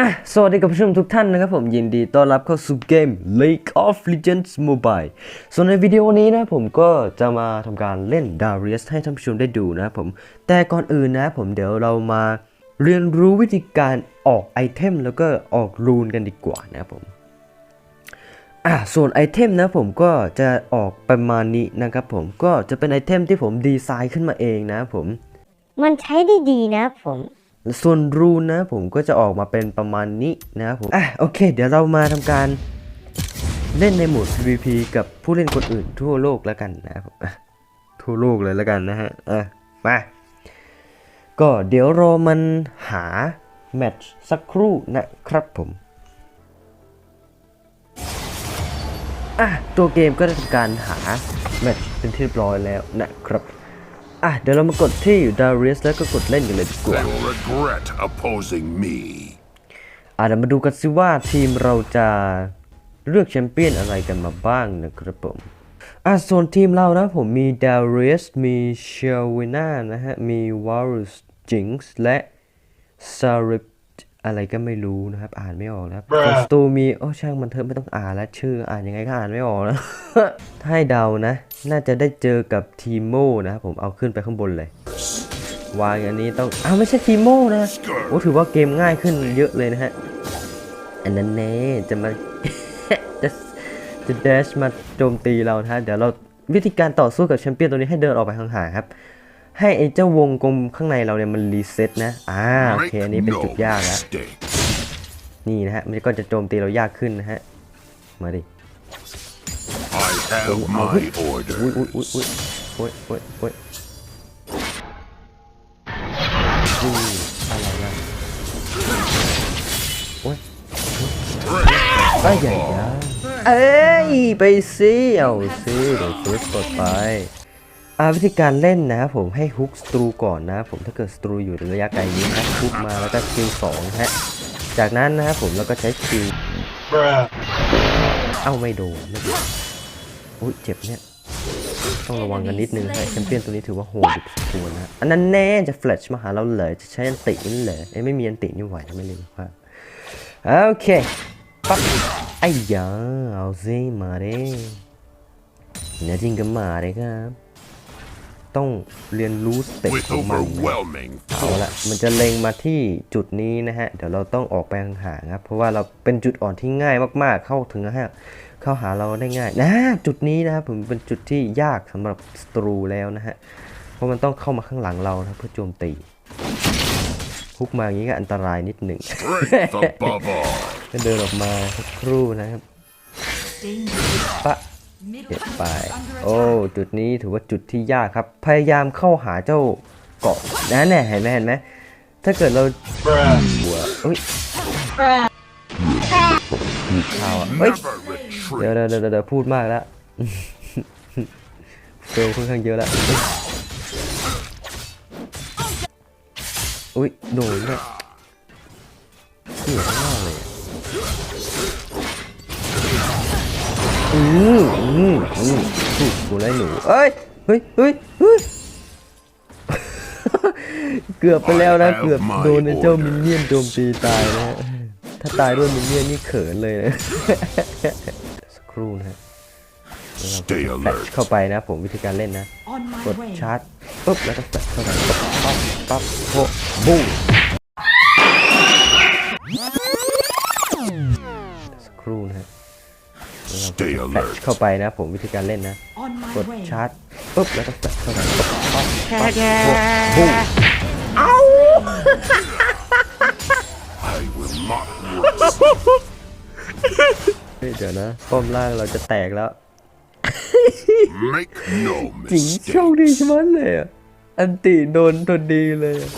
อะสวัสดีกับผู้ชมทุกท่านนะครับผมยินดีต้อนรับเข้าสู่เกม League of Legends Mobile ส่วนในวิดีโอนี้นะผมก็จะมาทำการเล่น Darius ให้ท่านผู้ชมได้ดูนะครับผม แต่ก่อนอื่นนะผมเดี๋ยวเรามาเรียนรู้วิธีการออกไอเทมแล้วก็ออกรูนกันดีกว่านะครับผมอะส่วนไอเทมนะผมก็จะออกประมาณนี้นะครับผมก็จะเป็นไอเทมที่ผมดีไซน์ขึ้นมาเองนะครับผม มันใช้ได้ดีนะผม ส่วนรูนนะผมก็จะออกมาเป็นประมาณนี้นะครับผมอะโอเค เดี๋ยวเรามาทำการเล่นในโหมด PVP กับผู้เล่นคนอื่นทั่วโลกแล้วกันนะครับทั่วโลกเลยแล้วกันนะฮะอะมาก็เดี๋ยวรอมันหาแมตช์สักครู่นะครับผมอะตัวเกมก็ได้ทำการหาแมตช์เป็นที่เรียบร้อยแล้วนะครับ อะเดี๋ยวเรามากดที่ Darius แล้วก็กดเล่นกันเลยดีกว่า They'll regret opposing me. อะเดี๋ยวมาดูกันสิว่าทีมเราจะเลือกแชมเปี้ยนอะไรกันมาบ้างนะครับผมอะส่วนทีมเรานะผมมี Darius มีเชลวิน่านะฮะ มี Varus Jinx และ s a r i p อะไรก็ไม่รู้นะครับ อ่านไม่ออกนะครับคอสตูมีโอ้ช่างมันเถอะไม่ต้องอ่านแล้วชื่อ อ่านยังไงก็อ่านไม่ออกนะถ้าให้เดานะ น่าจะได้เจอกับทีโมนะครับผมเอาขึ้นไปข้างบนเลยวางอันนี้ต้องอ้าวไม่ใช่ทีโมนะโอ้ถือว่าเกมง่ายขึ้นเยอะเลยนะฮะอันนั้นแน่จะมาจะจะเดชมาโจมตีเรานะฮะเดี๋ยวเราวิธีการต่อสู้กับแชมเปี้ยนตัวนี้ให้เดินออกไปห่างๆครับ ให้ไอ้เจ้าวงกลมข้างในเราเนี่ยมันรีเซ็ตนะ อ่าโอเคอันนี้เป็น Make จุด no ยากแล้ว mistake. นี่นะฮะมันก็จะโจมตีเรายากขึ้นนะฮะ มาดิ I have Oh, my อุ้ย orders. อุ้ยอุ้ยอุ้ยโอ้ยโอ้ยโอ้ยอุ้ยอะไรนะโอ้ย Strength ไปใหญ่ยาเอ้ยไปสิเอาสิเดี๋ยวฟุตกดไป อาวิธีการเล่นนะครับผมให้ฮุกสตรูก่อนนะผมถ้าเกิดสตรูอยู่ในระยะไกลนี้นะฮุกมาแล้วก็คิวสองฮะจากนั้นนะครับผมแล้วก็ใช้คิวเอ้าไม่โดนไม่โดนอุ้ยเจ็บเนี่ยต้องระวังกันนิดนึงฮะแชมเปี้ยนตัวนี้ถือว่าโหดสมควรนะอันนั้นแน่จะแฟลชมาหาเราเลยจะใช้อันตินี่เลยเอ้ไม่มีอันตินี่ไหวไม่ลืมว่าโอเคปั๊บไอ้ยาเอาซิมาเด้เนื้อจริงก็มาเลยครับ ต้องเรียนรู้สเต็ป with ของมันนะ overwhelming เอาละมันจะเล็งมาที่จุดนี้นะฮะ เดี๋ยวเราต้องออกไปห่างๆครับ เพราะว่าเราเป็นจุดอ่อนที่ง่ายมากๆ เข้าถึงนะฮะเข้าหาเราได้ง่ายนะจุดนี้นะครับผมเป็นจุดที่ยากสำหรับศัตรูแล้วนะฮะ เพราะมันต้องเข้ามาข้างหลังเรานะเพื่อโจมตีฮุกมาอย่างนี้ก็อันตรายนิดหนึ่ง strength above all. ก็เดินออกมาสักครู่นะครับปะ เก็บไป โอ้ จุดนี้ถือว่าจุดที่ยากครับ พยายามเข้าหาเจ้าเกาะนะเนี่ยเห็นไหมเห็นไหมถ้าเกิดเราหัวอุ้ยข่าวอะเฮ้ย Never เดี๋ยว retreat. เดี๋ยวเดี๋ยวเดี๋ยวพูดมากแล้วเฟลค่อนข้างเยอะแล้วอุ้ยโดนเนี่ยเสียมากเลย อืมอืมอืมถูกกูไล่หนูเอ้ย เฮ้ยเฮ้ยเฮ้ยเกือบไปแล้วนะ เกือบโดนไอ้เจ้ามินเนี่ยนโจมตีตายนะฮะ ถ้าตายด้วยมินเนี่ยนนี่เขินเลยนะ สักครู่นะฮะแฟลชเข้าไปนะผมวิธีการเล่นนะ กดชาร์จปุ๊บแล้วก็แฟลชเข้าไปปั๊บปั๊บโพะบุ้งสักครู่นะฮะ แฟลช alert. เข้าไปนะผมวิธีการเล่นนะ On my กด way. ชาร์จปุ๊บแล้วก็แฟลชเข้าไปปั๊บปั๊บปั๊บโพะบุ้ง I will not rest. เฮ้ยเดี๋ยวนะป้อมล่างเราจะแตกแล้ว Make no จิงโชค mistake. ดีใช่ไหมนเลยอะอันติโดนตัวดีเลยอะ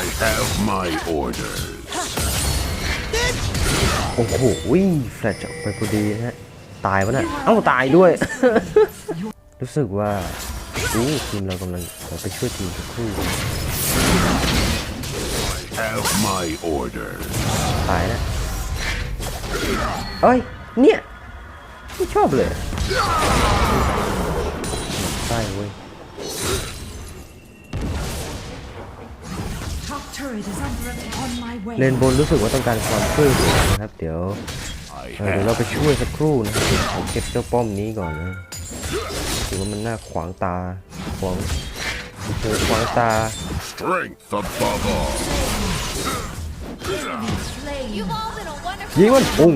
I have my orders. โอ้โหแฟลชออกไปพอดีนะฮะ ตายวะน่ะเอ้าตายด้วย รู้สึกว่าอู้ทีมเรากำลังไปช่วยทีมสักครู่ Have my order ตายนะเอ้ย เนี่ย ไม่ชอบเลยใช่เว้ย เลนบนรู้สึกว่าต้องการความช่วยเหลือนะครับ เดี๋ยว I เออเดี๋ยวเรา have ไปช่วยสักครู่นะครับเดี๋ยวผมเก็บเจ้าป้อมนี้ก่อนนะถือว่ามันน่าขวางตาขวางเออขวางตา strength above all. You've all been a wonderful ยิงมันปุ้ง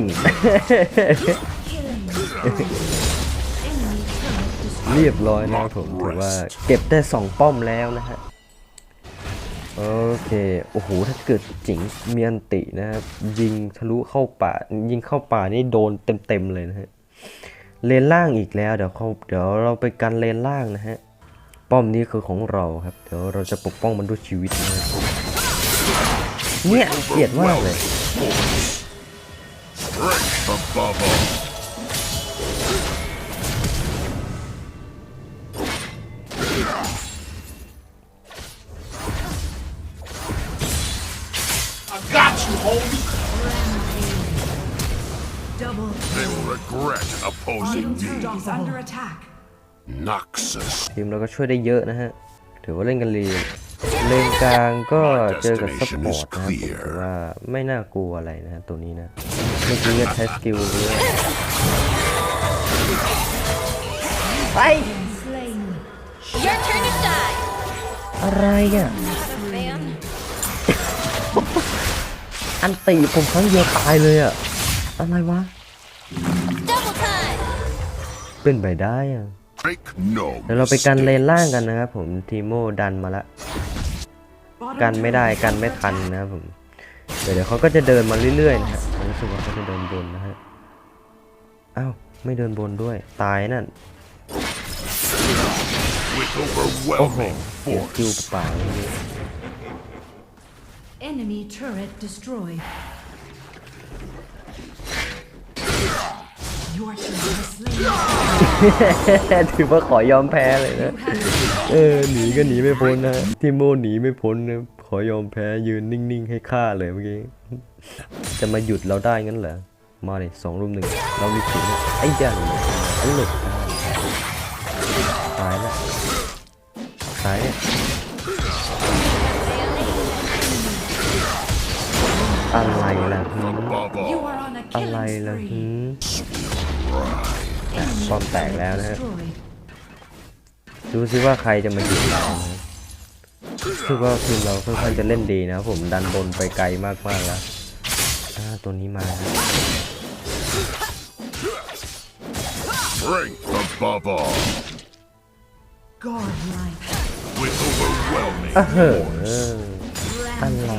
เรียบร้อยนะครับผมถือว่าเก็บได้สองป้อมแล้วนะฮะ โอเค โอ้โห ถ้าเกิดจิงเมียนตินะครับ ยิงทะลุเข้าป่า ยิงเข้าป่านี่โดนเต็มๆเลยนะฮะ เลนล่างอีกแล้ว เดี๋ยวเขาเดี๋ยวเราไปกันเลนล่างนะฮะ ป้อมนี้คือของเราครับ เดี๋ยวเราจะปกป้องมันด้วยชีวิตนะฮะเนี่ยเกลียดมากเลย regret opposing Iron turret me. is under attack. Noxus. ทีมเราก็ช่วยได้เยอะนะฮะ ถือว่าเล่นกันรีเลนกลางก็เจอกับซัพพอร์ตนะครับผมถือว่าไม่น่ากลัวอะไรนะฮะตัวนี้นะเมื่อกี้ก็ใช้สกิลเยอะไป Slain. Your turn to shine. อะไรอะ Not a fan. อันตีผมครั้งเดียวตายเลยอะ อะไรวะ Double time. เป็นไปได้อะ Make no เดี๋ยวเราไปกันเลน mistakes. ล่างกันนะครับผมทีโมดันมาละ Bottom กันไม่ได้ turret is กันไม่ under ทัน attack. นะครับผมเดี๋ยวเดี๋ยวเขาก็จะเดินมาเรื่อยๆนะฮะผมรู้สึกว่าเขาจะเดินบนนะฮะอ้าวไม่เดินบนด้วยตายนั่น With โอ้โห overwhelming เสียคิว force. เปล่าๆเมื่อ Your turret is slain. ถือว่าขอยอมแพ้เลยนะ เออหนีก็หนีไม่พ้นนะทีโมหนีไม่พ้นนะขอยอมแพ้ยืนนิ่งๆ ให้ฆ่าเลยเมื่อกี้ จะมาหยุดเราได้งั้นเหรอ มาเลยสองรุมหนึ่งเรามีถึงไอ้ยันไอ้หลุดตายแล้วตายเนี่ยอะไรล่ะหืม You are on a อะไร killing ล่ะหื spree. ม ป้อมแตก turret แล้วนะฮะ destroyed. ดูซิว่าใครจะมาหยุดเรานะรู้สึกว่าทีมเราค่อนข้างจะเล่นดีนะครับผมดันบนไปไกลมากๆแล้วอ่าตัวนี้มาครับ Strength above all. Godlike. With overwhelming อะเหอะ force. อะไร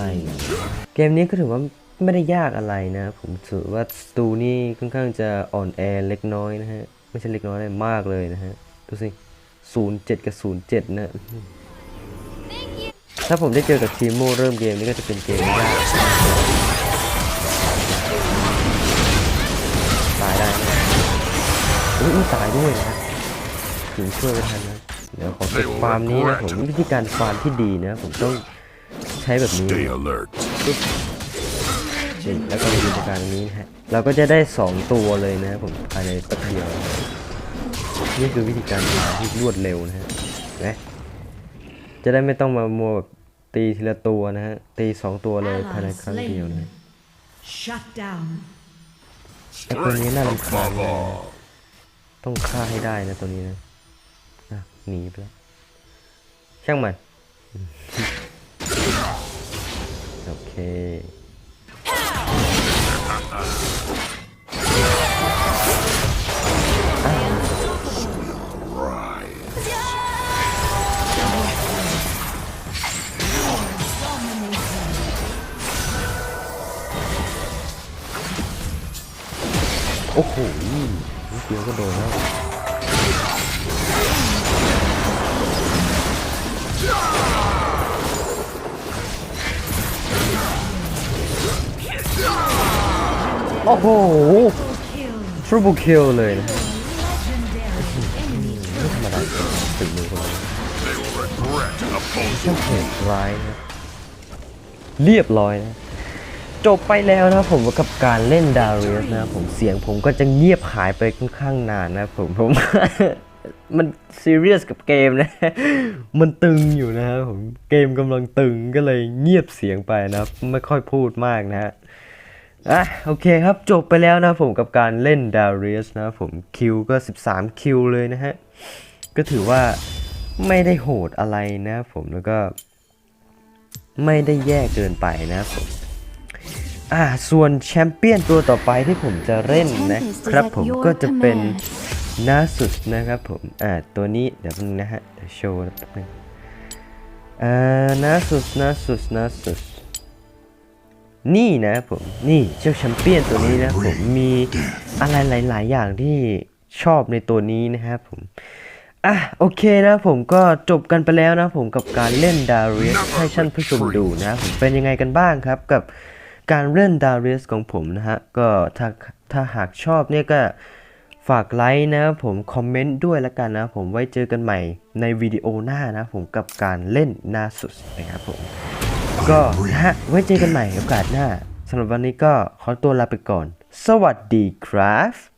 เกมนี้ก็ถือว่า ไม่ได้ยากอะไรนะ ผมถือว่าสตูนี่ค่อนข้างจะอ่อนแอเล็กน้อยนะฮะ ไม่ใช่เล็กน้อยเลยมากเลยนะฮะ ดูสิ 07 กับ 07 นะ ถ้าผมได้เจอกับทีมโมเริ่มเกมนี้ก็จะเป็นเกมยากตายได้นะอุ้ยตายด้วยนะถึงช่วยไปทันนะ เดี๋ยวขอเก็บฟาร์มนี้นะผมวิธีการฟาร์มที่ดีนะ ผมต้องใช้แบบนี้ Stay alert. นี่แล้วก็มีวิธีการอันนี้นะฮะ เราก็จะได้ 2 ตัวเลยนะครับผมภายในแป๊บเดียวนะนี่คือวิธีการฟาร์มที่รวดเร็วนะฮะเห็นะจะได้ไม่ต้องมามัวแบบตีทีละตัวนะฮะ ตีสองตัวเลยภายในครั้งเดียวนะฮะ Shut down. ไอ้ตัวนี้น่ารำคาญ Above เลยนะ all. ต้องฆ่าให้ได้นะตัวนี้นะอะหนีไปแล้ว ช่างมัน โอเค โอ้โหนิดเดียวก็โดนแล้ว โอ้โห triple kill เลยนะ Legendary. Enemy ไม่ธรรมดาถึงมือคนนี้ช่าง opposing โหดร้ายนะเรียบร้อยนะจบไปแล้วนะผมกับการเล่นดารียสนะผมเสียงผมก็จะเงียบหายไปค่อนข้างนานนะผมผมมันซีเรียสกับเกมนะ มันตึงอยู่นะครับผม เกมกำลังตึงก็เลยเงียบเสียงไปนะ ไม่ค่อยพูดมากนะฮะ อะโอเคครับจบไปแล้วนะผมกับการเล่น Darius นะผมคิวก็ 13 คิวเลยนะฮะ ก็ถือว่าไม่ได้โหดอะไรนะผมแล้วก็ ไม่ได้แย่เกินไปนะผมอ่าส่วนแชมเปี้ยนตัวต่อไปที่ผมจะเล่นนะครับผมก็จะเป็นนาสุสนะครับผมอ่าตัวนี้เดี๋ยวแป๊บนึงนะฮะเดี๋ยวโชว์แป๊บนึงอ่านาสุสนาสุสนาสุส นี่นะผมนี่เจ้าแชมเปี้ยนตัวนี้นะผมมีอะไรหลาย ๆ อย่างที่ชอบในตัวนี้นะครับผมอะโอเคนะผมก็จบกันไปแล้วนะผมกับการเล่น Darius ให้ท่านผู้ชมดูนะผมเป็นยังไงกันบ้างครับกับการเล่น Darius ของผมนะฮะก็ถ้าถ้าหากชอบเนี่ยก็ฝากไลค์นะผมคอมเมนต์ด้วยละกันนะผมไว้เจอกันใหม่ในวิดีโอหน้านะผมกับการเล่นนาสุดนะครับผม ก็นะฮะไว้เจอกันใหม่โอกาสหน้าสำหรับวันนี้ก็ขอตัวลาไปก่อน สวัสดีครับ